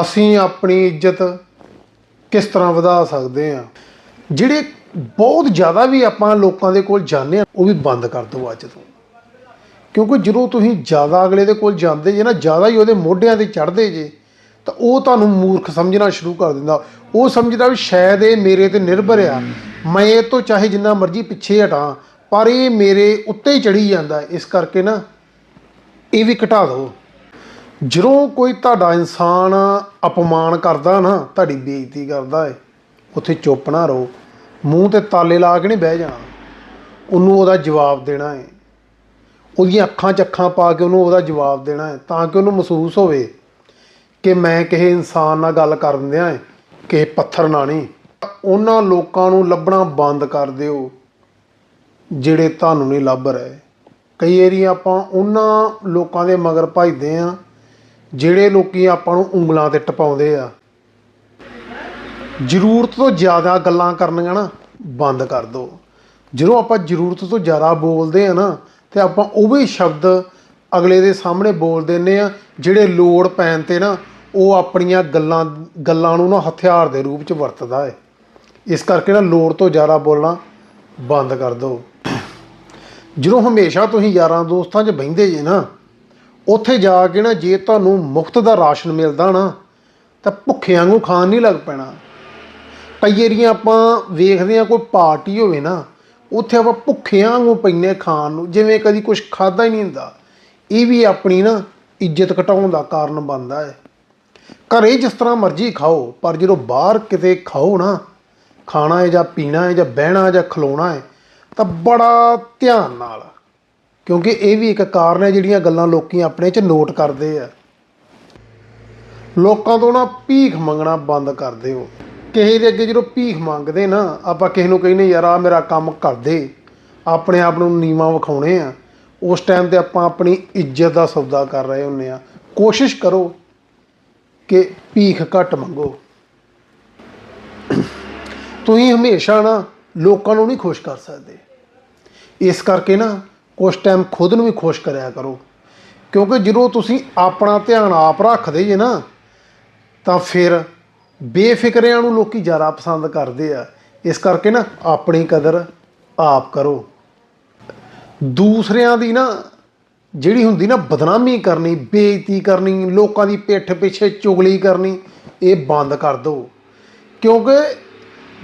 ਅਸੀਂ ਆਪਣੀ ਇੱਜ਼ਤ ਕਿਸ ਤਰ੍ਹਾਂ ਵਧਾ ਸਕਦੇ ਹਾਂ? ਜਿਹੜੇ ਬਹੁਤ ਜ਼ਿਆਦਾ ਵੀ ਆਪਾਂ ਲੋਕਾਂ ਦੇ ਕੋਲ ਜਾਂਦੇ ਆ ਉਹ ਵੀ ਬੰਦ ਕਰ ਦਿਓ ਅੱਜ ਤੋਂ। ਕਿਉਂਕਿ ਜਦੋਂ ਤੁਸੀਂ ਜ਼ਿਆਦਾ ਅਗਲੇ ਦੇ ਕੋਲ ਜਾਂਦੇ ਜੇ ਨਾ, ਜ਼ਿਆਦਾ ਹੀ ਉਹਦੇ ਮੋਢਿਆਂ ਤੇ ਚੜ੍ਹਦੇ ਜੇ, ਤਾਂ ਉਹ ਤੁਹਾਨੂੰ ਮੂਰਖ ਸਮਝਣਾ ਸ਼ੁਰੂ ਕਰ ਦਿੰਦਾ। ਉਹ ਸਮਝਦਾ ਵੀ ਸ਼ਾਇਦ ਇਹ ਮੇਰੇ ਤੇ ਨਿਰਭਰ ਆ। ਮੈਂ ਇਹ ਤੋਂ ਚਾਹੇ ਜਿੰਨਾ ਮਰਜ਼ੀ ਪਿੱਛੇ ਹਟਾਂ, ਪਰ ਇਹ ਮੇਰੇ ਉੱਤੇ ਹੀ ਚੜੀ ਜਾਂਦਾ। ਇਸ ਕਰਕੇ ਨਾ, ਇਹ ਵੀ ਘਟਾ ਦਿਓ। ਜਦੋਂ ਕੋਈ ਤੁਹਾਡਾ ਇਨਸਾਨ ਅਪਮਾਨ ਕਰਦਾ ਨਾ, ਤੁਹਾਡੀ ਬੇਇੱਜ਼ਤੀ ਕਰਦਾ ਹੈ ਉੱਥੇ ਚੁੱਪ ਨਾ ਰਹੋ। ਮੂੰਹ ਤੇ ਤਾਲੇ ਲਾ ਕੇ ਨਹੀਂ ਬਹਿ ਜਾਣਾ। ਉਹਨੂੰ ਉਹਦਾ ਜਵਾਬ ਦੇਣਾ ਏ। ਉਹਦੀਆਂ ਅੱਖਾਂ 'ਚ ਅੱਖਾਂ ਪਾ ਕੇ ਉਹਨੂੰ ਉਹਦਾ ਜਵਾਬ ਦੇਣਾ ਹੈ ਤਾਂ ਕਿ ਉਹਨੂੰ ਮਹਿਸੂਸ ਹੋਵੇ ਕਿ ਮੈਂ ਕਿਸੇ ਇਨਸਾਨ ਨਾਲ ਗੱਲ ਕਰਨ ਦਿਆਂ ਹੈ ਕਿਸੇ ਪੱਥਰ ਨਾਲ ਨਹੀਂ। ਉਹਨਾਂ ਲੋਕਾਂ ਨੂੰ ਲੱਭਣਾ ਬੰਦ ਕਰ ਦਿਓ, ਜਿਹੜੇ ਤੁਹਾਨੂੰ ਨਹੀਂ ਲੱਭ ਰਹੇ। ਕਈ ਏਰੀ ਆਪਾਂ ਉਹਨਾਂ ਲੋਕਾਂ ਦੇ ਮਗਰ ਭਜਦੇ ਆ ਜਿਹੜੇ ਲੋਕੀ ਆਪਾਂ ਨੂੰ ਉਂਗਲਾਂ ਤੇ ਟਪਾਉਂਦੇ ਆ। ਜ਼ਰੂਰਤ ਤੋਂ ਜ਼ਿਆਦਾ ਗੱਲਾਂ ਕਰਨੀਆਂ ਨਾ, ਬੰਦ ਕਰ ਦਿਓ ਜਦੋਂ ਆਪਾਂ ਜ਼ਰੂਰਤ ਤੋਂ ਜ਼ਿਆਦਾ ਬੋਲਦੇ ਆ ਨਾ, ਤੇ ਆਪਾਂ ਉਹ ਵੀ ਸ਼ਬਦ ਅਗਲੇ ਦੇ ਸਾਹਮਣੇ ਬੋਲ ਦਿੰਨੇ ਆ, ਜਿਹੜੇ ਲੋੜ ਪੈਣ ਤੇ ਨਾ, ਉਹ ਆਪਣੀਆਂ ਗੱਲਾਂ ਗੱਲਾਂ ਨੂੰ ਨਾ ਹਥਿਆਰ ਦੇ ਰੂਪ ਚ ਵਰਤਦਾ ਹੈ ਇਸ ਕਰਕੇ ਨਾ ਲੋੜ ਤੋਂ ਜ਼ਿਆਦਾ ਬੋਲਣਾ ਬੰਦ ਕਰ ਦਿਓ ਜਦੋਂ ਹਮੇਸ਼ਾ ਤੁਸੀਂ ਯਾਰਾਂ ਦੋਸਤਾਂ 'ਚ ਬਹਿੰਦੇ ਜੇ ਨਾ ਉੱਥੇ ਜਾ ਕੇ ਨਾ ਜੇ ਤੁਹਾਨੂੰ ਮੁਫਤ ਦਾ ਰਾਸ਼ਨ ਮਿਲਦਾ ਨਾ, ਤਾਂ ਭੁੱਖਿਆਂ ਨੂੰ ਖਾਣ ਨਹੀਂ ਲੱਗ ਪੈਣਾ। ਕਈ ਏਰੀਆਂ ਆਪਾਂ ਵੇਖਦੇ ਆ ਕੋਈ ਪਾਰਟੀ ਹੋਵੇ ਨਾ, ਉੱਥੇ ਆਪਾਂ ਭੁੱਖਿਆਂ ਨੂੰ ਪੈਨੇ ਖਾਣ ਨੂੰ, ਜਿਵੇਂ ਕਦੀ ਕੁਝ ਖਾਦਾ ਹੀ ਨਹੀਂ ਹੁੰਦਾ। ਇਹ ਵੀ ਆਪਣੀ ਨਾ ਇੱਜ਼ਤ ਘਟਾਉਣ ਦਾ ਕਾਰਨ ਬਣਦਾ ਹੈ। ਘਰੇ ਜਿਸ ਤਰ੍ਹਾਂ ਮਰਜ਼ੀ ਖਾਓ, ਪਰ ਜਦੋਂ ਬਾਹਰ ਕਿਤੇ ਖਾਓ ਨਾ, ਖਾਣਾ ਹੈ ਜਾਂ ਪੀਣਾ ਹੈ ਜਾਂ ਬਹਿਣਾ ਜਾਂ ਖਲੋਣਾ ਹੈ, ਤਾਂ ਬੜਾ ਧਿਆਨ ਨਾਲ ਕਿਉਂਕਿ ਇਹ ਵੀ ਇੱਕ ਕਾਰਨ ਹੈ ਜਿਹੜੀਆਂ ਗੱਲਾਂ ਲੋਕੀ ਆਪਣੇ 'ਚ ਨੋਟ ਕਰਦੇ ਆ। ਲੋਕਾਂ ਤੋਂ ਨਾ ਭੀਖ ਮੰਗਣਾ ਬੰਦ ਕਰ ਦਿਓ। ਕਿਸੇ ਦੇ ਅੱਗੇ ਜਦੋਂ ਭੀਖ ਮੰਗਦੇ ਨਾ, ਆਪਾਂ ਕਿਸੇ ਨੂੰ ਕਹਿੰਦੇ, ਯਾਰ ਆ ਮੇਰਾ ਕੰਮ ਕਰ ਦੇ। ਆਪਣੇ ਆਪ ਨੂੰ ਨੀਵਾਂ ਵਿਖਾਉਣੇ ਆ। ਉਸ ਟਾਈਮ ਤੇ ਆਪਾਂ ਆਪਣੀ ਇੱਜ਼ਤ ਦਾ ਸੌਦਾ ਕਰ ਰਹੇ ਹੁੰਨੇ ਆ। ਕੋਸ਼ਿਸ਼ ਕਰੋ ਕਿ ਭੀਖ ਘੱਟ ਮੰਗੋ। ਤੁਸੀਂ ਹਮੇਸ਼ਾ ਨਾ ਲੋਕਾਂ ਨੂੰ ਨਹੀਂ ਖੁਸ਼ ਕਰ ਸਕਦੇ। ਇਸ ਕਰਕੇ ਨਾ ਕੁਝ ਟਾਈਮ ਖੁਦ ਨੂੰ ਵੀ ਖੁਸ਼ ਕਰਿਆ ਕਰੋ। ਕਿਉਂਕਿ ਜਦੋਂ ਤੁਸੀਂ ਆਪਣਾ ਧਿਆਨ ਆਪ ਰੱਖਦੇ ਜੇ ਨਾ, ਤਾਂ ਫਿਰ ਬੇਫਿਕਰਿਆਂ ਨੂੰ ਲੋਕੀ ਜ਼ਿਆਦਾ ਪਸੰਦ ਕਰਦੇ ਆ। ਇਸ ਕਰਕੇ ਨਾ ਆਪਣੀ ਕਦਰ ਆਪ ਕਰੋ। ਦੂਸਰਿਆਂ ਦੀ ਨਾ ਜਿਹੜੀ ਹੁੰਦੀ ਨਾ ਬਦਨਾਮੀ ਕਰਨੀ, ਬੇਇੱਜ਼ਤੀ ਕਰਨੀ, ਲੋਕਾਂ ਦੀ ਪਿੱਠ ਪਿੱਛੇ ਚੁਗਲੀ ਕਰਨੀ, ਇਹ ਬੰਦ ਕਰ ਦਿਓ। ਕਿਉਂਕਿ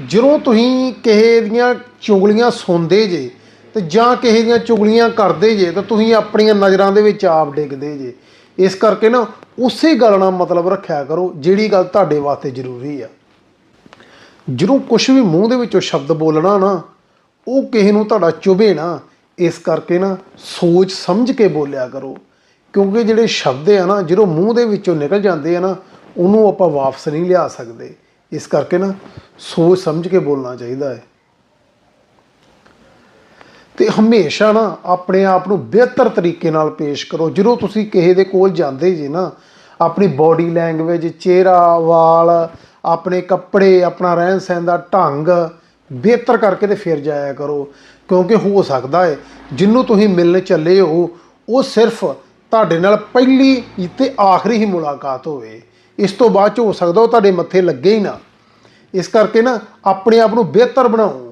ਜਦੋਂ ਤੁਸੀਂ ਕਿਸੇ ਦੀਆਂ ਚੁਗਲੀਆਂ ਸੁਣਦੇ ਜੇ ਤੇ ਜਾਂ ਕਿਸੇ ਦੀਆਂ ਚੁਗਲੀਆਂ ਕਰਦੇ ਜੇ, ਤਾਂ ਤੁਸੀਂ ਆਪਣੀਆਂ ਨਜ਼ਰਾਂ ਦੇ ਵਿੱਚ ਆਪ ਡਿੱਗਦੇ ਜੇ। ਇਸ ਕਰਕੇ ਨਾ ਉਸੇ ਗੱਲ ਨਾਲ ਮਤਲਬ ਰੱਖਿਆ ਕਰੋ, ਜਿਹੜੀ ਗੱਲ ਤੁਹਾਡੇ ਵਾਸਤੇ ਜ਼ਰੂਰੀ ਆ। ਜਦੋਂ ਕੁਝ ਵੀ ਮੂੰਹ ਦੇ ਵਿੱਚੋਂ ਸ਼ਬਦ ਬੋਲਣਾ ਨਾ, ਉਹ ਕਿਸੇ ਨੂੰ ਤੁਹਾਡਾ ਚੁਭੇ ਨਾ, ਇਸ ਕਰਕੇ ਨਾ ਸੋਚ ਸਮਝ ਕੇ ਬੋਲਿਆ ਕਰੋ। ਕਿਉਂਕਿ ਜਿਹੜੇ ਸ਼ਬਦ ਆ ਨਾ, ਜਦੋਂ ਮੂੰਹ ਦੇ ਵਿੱਚੋਂ ਨਿਕਲ ਜਾਂਦੇ ਆ ਨਾ, ਉਹਨੂੰ ਆਪਾਂ ਵਾਪਸ ਨਹੀਂ ਲਿਆ ਸਕਦੇ। ਇਸ ਕਰਕੇ ਨਾ ਸੋਚ ਸਮਝ ਕੇ ਬੋਲਣਾ ਚਾਹੀਦਾ ਹੈ। ਤੇ ਹਮੇਸ਼ਾ ਨਾ ਆਪਣੇ ਆਪ ਨੂੰ ਬਿਹਤਰ ਤਰੀਕੇ ਨਾਲ ਪੇਸ਼ ਕਰੋ। ਜਦੋਂ ਤੁਸੀਂ ਕਿਸੇ ਦੇ ਕੋਲ ਜਾਂਦੇ ਜੇ ਨਾ, ਆਪਣੀ ਬਾਡੀ ਲੈਂਗੁਏਜ ਚਿਹਰਾ, ਵਾਲ, ਆਪਣੇ ਕੱਪੜੇ, ਆਪਣਾ ਰਹਿਣ ਸਹਿਣ ਦਾ ਢੰਗ ਬਿਹਤਰ ਕਰਕੇ ਤੇ ਫਿਰ ਜਾਇਆ ਕਰੋ। ਕਿਉਂਕਿ ਹੋ ਸਕਦਾ ਹੈ ਜਿਹਨੂੰ ਤੁਸੀਂ ਮਿਲਣ ਚੱਲੇ ਹੋ, ਉਹ ਸਿਰਫ ਤੁਹਾਡੇ ਨਾਲ ਪਹਿਲੀ ਤੇ ਆਖਰੀ ਹੀ ਮੁਲਾਕਾਤ ਹੋਵੇ। ਇਸ ਤੋਂ ਬਾਅਦ ਚ ਹੋ ਸਕਦਾ ਉਹ ਤੁਹਾਡੇ ਮੱਥੇ ਲੱਗੇ ਹੀ ਨਾ। ਇਸ ਕਰਕੇ ਨਾ, ਆਪਣੇ ਆਪ ਨੂੰ ਬਿਹਤਰ ਬਣਾਓ।